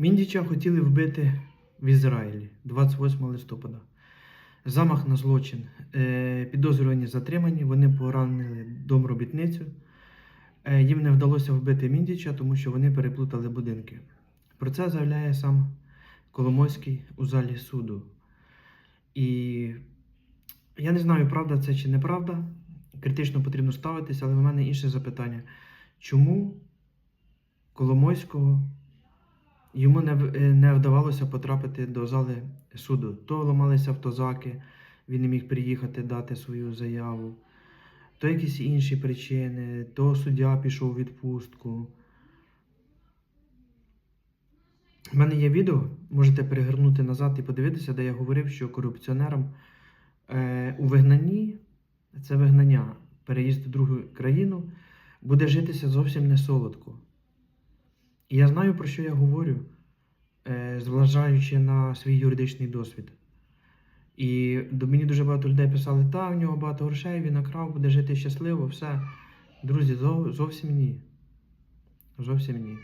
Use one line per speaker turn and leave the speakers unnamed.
Міндіча хотіли вбити в Ізраїлі 28 листопада. Замах на злочин. Е, Підозрювані затримані, вони поранили домробітницю. Е, Їм не вдалося вбити Міндіча, тому що вони переплутали будинки. Про це заявляє сам Коломойський у залі суду. І я не знаю, правда це чи неправда. Критично потрібно ставитися, але в мене інше запитання. Чому Коломойського йому не, е, не вдавалося потрапити до зали суду? То ламалися автозаки, він не міг приїхати дати свою заяву, то якісь інші причини, то суддя пішов у відпустку. У мене є відео, можете перегорнути назад і подивитися, де я говорив, що корупціонерам е, у вигнанні, це вигнання, переїзд в другу країну, буде житися зовсім не солодко. І я знаю, про що я говорю, е, зважаючи на свій юридичний досвід. І до мені дуже багато людей писали, та, в нього багато грошей, він накрав, буде жити щасливо, все. Друзі, зо- зовсім ні. Зовсім ні.